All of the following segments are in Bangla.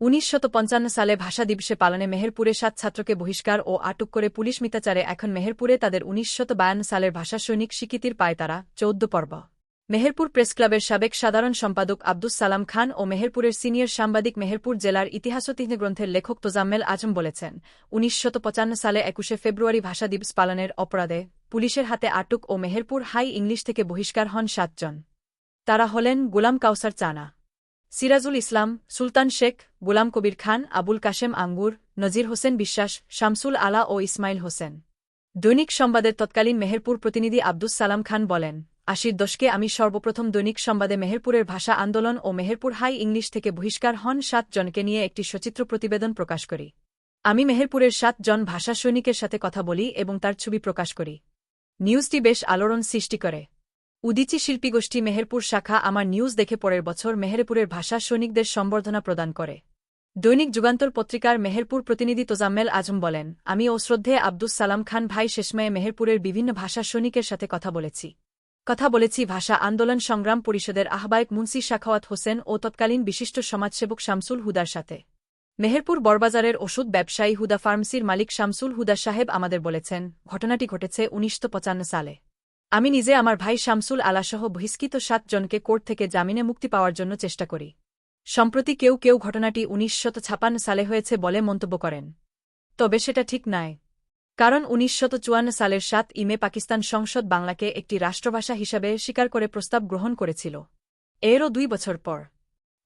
উনিশশত সালে ভাষা দিবসে পালনে মেহেরপুরে সাত ছাত্রকে বহিষ্কার ও আটক করে পুলিশ মিতাচারে এখন মেহেরপুরে তাদের উনিশশত সালের ভাষা সৈনিক স্বীকৃতির পায় তারা চৌদ্দ পর্ব। মেহেরপুর প্রেসক্লাবের সাবেক সাধারণ সম্পাদক আব্দুস সালাম খান ও মেহেরপুরের সিনিয়র সাংবাদিক মেহেরপুর জেলার ইতিহাসতিহ্ন গ্রন্থের লেখক তোজাম্মেল আজম বলেছেন, উনিশশত সালে একুশে ফেব্রুয়ারি ভাষা দিবস পালনের অপরাধে পুলিশের হাতে আটক ও মেহেরপুর হাই ইংলিশ থেকে বহিষ্কার হন সাতজন। তারা হলেন গোলাম কাউসার চানা। সিরাজুল ইসলাম, সুলতান শেখ, গুলাম কবির খান, আবুল কাশেম আঙ্গুর, নজির হোসেন বিশ্বাস, শামসুল আলা ও ইসমাইল হোসেন। দৈনিক সংবাদের তৎকালীন মেহেরপুর প্রতিনিধি আব্দুস সালাম খান বলেন, আশির দশকে আমি সর্বপ্রথম দৈনিক সংবাদে মেহেরপুরের ভাষা আন্দোলন ও মেহেরপুর হাই ইংলিশ থেকে বহিষ্কার হন সাত জনকে নিয়ে একটি সচিত্র প্রতিবেদন প্রকাশ করি। আমি মেহেরপুরের সাত জন ভাষা সৈনিকের সাথে কথা বলি এবং তার ছবি প্রকাশ করি। নিউজটি বেশ আলোড়ন সৃষ্টি করে। উদিচি শিল্পীগোষ্ঠী মেহেরপুর শাখা আমার নিউজ দেখে পরের বছর মেহেরপুরের ভাষা সৈনিকদের সম্বর্ধনা প্রদান করে। দৈনিক যুগান্তর পত্রিকার মেহেরপুর প্রতিনিধি তোজাম্মেল আজম বলেন, আমি ও শ্রদ্ধে আব্দুস সালাম খান ভাই শেষময়ে মেহেরপুরের বিভিন্ন ভাষা সৈনিকের সাথে কথা বলেছি। কথা বলেছি ভাষা আন্দোলন সংগ্রাম পরিষদের আহ্বায়ক মুন্সি শাখাওয়াত হোসেন ও তৎকালীন বিশিষ্ট সমাজসেবক শামসুল হুদার সাথে। মেহেরপুর বড়বাজারের ওষুধ ব্যবসায়ী হুদা ফার্মেসির মালিক শামসুল হুদা সাহেব আমাদের বলেছেন, ঘটনাটি ঘটেছে উনিশশো সালে। আমি নিজে আমার ভাই শামসুল আলাসহ বহিষ্কৃত সাতজনকে কোর্ট থেকে জামিনে মুক্তি পাওয়ার জন্য চেষ্টা করি। সম্প্রতি কেউ কেউ ঘটনাটি উনিশশত সালে হয়েছে বলে মন্তব্য করেন। তবে সেটা ঠিক নয়। কারণ উনিশশত সালের সাত ইমে পাকিস্তান সংসদ বাংলাকে একটি রাষ্ট্রভাষা হিসাবে স্বীকার করে প্রস্তাব গ্রহণ করেছিল। এরও দুই বছর পর।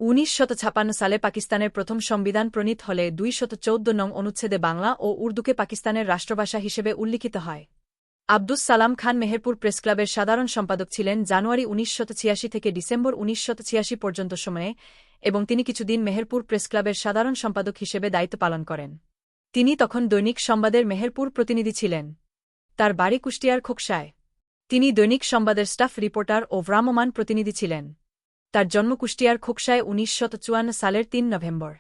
উনিশশত সালে পাকিস্তানের প্রথম সংবিধান প্রণীত হলে দুইশত নং অনুচ্ছেদে বাংলা ও উর্দুকে পাকিস্তানের রাষ্ট্রভাষা হিসেবে উল্লিখিত হয়। আব্দুস সালাম খান মেহেরপুর প্রেসক্লাবের সাধারণ সম্পাদক ছিলেন জানুয়ারি উনিশশত থেকে ডিসেম্বর উনিশশত পর্যন্ত সময়ে এবং তিনি কিছুদিন মেহেরপুর প্রেসক্লাবের সাধারণ সম্পাদক হিসেবে দায়িত্ব পালন করেন। তিনি তখন দৈনিক সংবাদের মেহেরপুর প্রতিনিধি ছিলেন। তার বাড়ি কুষ্টিয়ার খোকসায়। তিনি দৈনিক সংবাদের স্টাফ রিপোর্টার ও ভ্রাম্যমান প্রতিনিধি ছিলেন। তার জন্ম কুষ্টিয়ার খোকসায় উনিশশত সালের তিন নভেম্বর।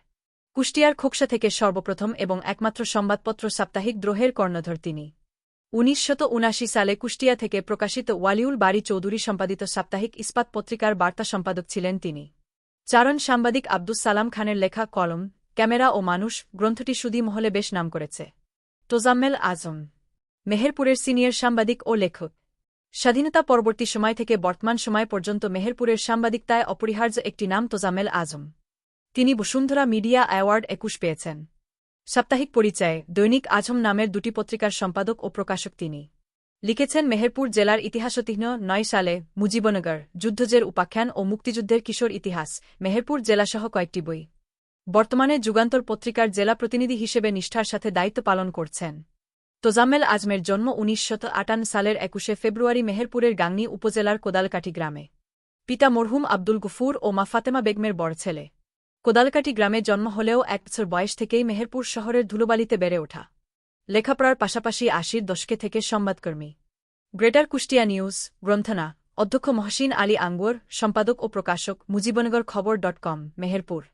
কুষ্টিয়ার খোকসা থেকে সর্বপ্রথম এবং একমাত্র সংবাদপত্র সাপ্তাহিক দ্রোহের কর্ণধর তিনি। উনিশশত সালে কুষ্টিয়া থেকে প্রকাশিত ওয়ালিউল বাড়ি চৌধুরী সম্পাদিত সাপ্তাহিক ইস্পাত পত্রিকার বার্তা সম্পাদক ছিলেন তিনি। চারণ সাংবাদিক আব্দুস সালাম খানের লেখা কলম, ক্যামেরা ও মানুষ গ্রন্থটি সুদী মহলে বেশ নাম করেছে। তোজাম্মেল আজম, মেহেরপুরের সিনিয়র সাংবাদিক ও লেখক। স্বাধীনতা পরবর্তী সময় থেকে বর্তমান সময় পর্যন্ত মেহেরপুরের সাংবাদিকতায় অপরিহার্য একটি নাম তোজামেল আজম। তিনি বসুন্ধরা মিডিয়া অ্যাওয়ার্ড একুশ পেয়েছেন। সাপ্তাহিক পরিচয় দৈনিক আজম নামের দুটি পত্রিকার সম্পাদক ও প্রকাশক তিনি। লিখেছেন মেহেরপুর জেলার ইতিহাসতিহ্ন নয় সালে মুজিবনগর, যুদ্ধজের উপাখ্যান ও মুক্তিযুদ্ধের কিশোর ইতিহাস, মেহেরপুর জেলাসহ কয়েকটি বই। বর্তমানে যুগান্তর পত্রিকার জেলা প্রতিনিধি হিসেবে নিষ্ঠার সাথে দায়িত্ব পালন করছেন। তোজাম্মেল আজমের জন্ম উনিশশত সালের একুশে ফেব্রুয়ারি মেহেরপুরের গাংনি উপজেলার কোদালকাঠি গ্রামে। পিতা মরহুম আব্দুল গুফুর ও মা ফাতেমা বেগমের বড় ছেলে। কোদালকাটি গ্রামে জন্ম হলেও এক বছর বয়স থেকেই মেহেরপুর শহরের ধুলোবালিতে বেড়ে ওঠা। লেখাপড়ার পাশাপাশি আশির দশকে থেকে সংবাদকর্মী। গ্রেটার কুষ্টিয়া নিউজ, গ্রন্থনা, অধ্যক্ষ মহসিন আলী আঙ্গুর, সম্পাদক ও প্রকাশক মুজিবনগর খবর ডট কম, মেহেরপুর।